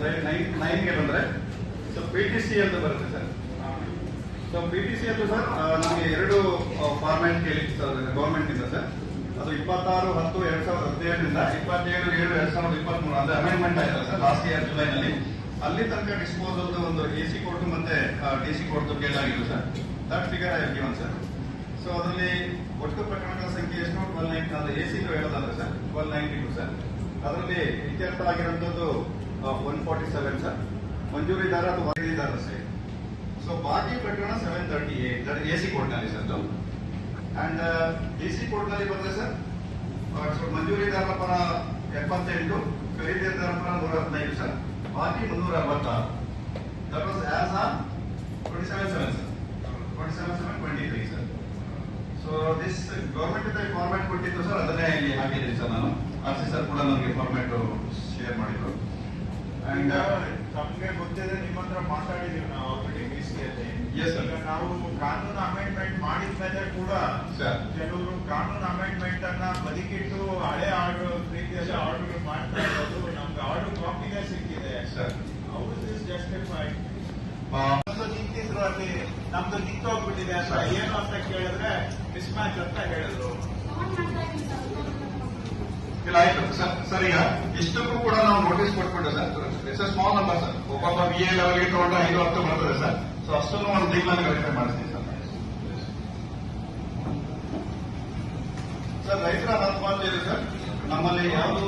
Page nine ನೈನ್ಗೆ ಬಂದ್ರೆ so P T C ಅಂತ ಬರುತ್ತೆ sir. So P T C ಅಂತ ಸರ್ ನಮಗೆ ಎರಡು ಫಾರ್ಮ್ಯಾಟ್ ಕೇಳಿ ಗೌರ್ಮೆಂಟ್ ಇಂದ ಸರ್. ಅದು ಇಪ್ಪತ್ತಾರು, ಹತ್ತು, ಎರಡ್ ಸಾವಿರದ ಹದಿನೇಳರಿಂದ ಇಪ್ಪತ್ತೇಳು, ಏಳು, ಎರಡ್ ಸಾವಿರದ ಇಪ್ಪತ್ತ್ ಮೂರು ಅಂದ್ರೆ ಅಮೆಂಡ್ಮೆಂಟ್ ಆಯ್ತಲ್ಲ ಸರ್ ಲಾಸ್ಟ್ ಇಯರ್ ಜುಲೈನಲ್ಲಿ ಅಲ್ಲಿ ತನಕ ಡಿಸ್ಪೋಸಲ್ ಒಂದು ಎ ಸಿ ಕೋರ್ಟ್ ಮತ್ತೆ D C court ಕೇಳಾಗಿತ್ತು sir. That figure I given sir so ಅದರಲ್ಲಿ ಒಟ್ಟು ಪ್ರಕರಣಗಳ ಸಂಖ್ಯೆ ಎಷ್ಟು? ಟ್ವೆಲ್ ನೈನ್ ಅದು ಎ ಸಿ ಹೇಳೋದಾದ್ರೆ sir twelve ninety two sir ಅದರಲ್ಲಿ ಇತ್ಯರ್ಥ ಆಗಿರುವಂತದ್ದು ಒನ್ ಫಾರ್ಟಿ ಸೆವೆನ್ ಸರ್ ಮಂಜೂರಿದಾರ ಅಥವಾ ವರದಿದಾರ ಸರ್? ಸೊ ಬಾಕಿ ಪ್ರಕರಣ seven thirty eight that A C ಕೋರ್ಟ್ನಲ್ಲಿ ಸರ್ ಅಂಡ್ ಡಿ ಸಿ ಕೋರ್ಟ್ನಲ್ಲಿ ಬಂದ್ರೆ ಸರ್ ಮಂಜೂರಿದಾರರ ಪರ ಎಪ್ಪತ್ತೆಂಟು ಖರೀದಿದಾರರ ಪರ ನೂರ ಹದಿನೈದು ಸರ್ ಬಾಕಿ ಮುನ್ನೂರ ಅರವತ್ತಾರು that was as on twenty seven seven sir twenty seven seven twenty three sir so this government format ಕೊಟ್ಟಿತ್ತು ಸರ್ ಅದನ್ನೇ ಇಲ್ಲಿ ಹಾಕಿದ್ದೀನಿ ಸರ್ ನಾನು. ಆರ್ ಸಿ ಸರ್ ಕೂಡ ನನಗೆ ಫಾರ್ಮ್ಯಾಟ್ ಶೇರ್ ಮಾಡಿದ್ರು. ಅಂಡ್ ಅಂಡ್ ತಮ್ಗೆ ಗೊತ್ತಿದೆ ನಿಮ್ಮ ಹತ್ರ ಮಾತಾಡಿದೀವಿ ನಾವು ಆಲ್ರೆಡಿ ಬಿಸಿಯಲ್ಲಿ. ಈಗ ನಾವು ಕಾನೂನು ಅಮೆಂಡ್ಮೆಂಟ್ ಮಾಡಿದ್ಮೇಲೆ ಕೂಡ Sir. ಕೆಲವರು ಕಾನೂನು ಅಮೆಂಡ್ಮೆಂಟ್ ಅನ್ನ ಬದಿಗಿಟ್ಟು ಹಳೆ ಆರ್ಡರ್ ರೀತಿಯಲ್ಲಿ ಆರ್ಡರ್ ಮಾಡ್ತಾ ಇರೋದು ನಮ್ಗೆ ಆರ್ಡರ್ ಕಾಪಿನೇ ಸಿಕ್ಕಿದೆ. ಸರ್ ಹೌ ಇಸ್ ಜಸ್ಟಿಫೈಡ್ ನಿಂತಿದ್ರು ಅಲ್ಲಿ. ನಮ್ದು ನಿಂತೋಗ್ಬಿಟ್ಟಿದೆ ಅಂತ. ಏನು ಅಂತ ಕೇಳಿದ್ರೆ ಮಿಸ್ ಮ್ಯಾಚ್ ಅಂತ ಹೇಳಿದ್ರು. ಆಯ್ತು. ಸರ್ ಸರಿಯಾ ಇಷ್ಟಕ್ಕೂ ಕೂಡ ನಾವು ನೋಟಿಸ್ ಕೊಟ್ಬಿಟ್ಟು sir it's small number sir ಒಬ್ಬೊಬ್ಬ ಬಿ ಎ ಲೆವೆಲ್ಗೆ ತಗೊಂಡ್ರೆ ಐದು ಹತ್ತು ಬರ್ತದೆ ಸರ್ ಸೊ ಅಷ್ಟನ್ನು ಒಂದು ತಿಂಗಳಲ್ಲಿ ವೆರಿಫೈ ಮಾಡಿಸ್ತೀವಿ ಸರ್ ಸರ್ ರೈತರ ಆತ್ಮಹತ್ಯೆ ಇದೆ ಸರ್ ನಮ್ಮಲ್ಲಿ ಯಾವುದು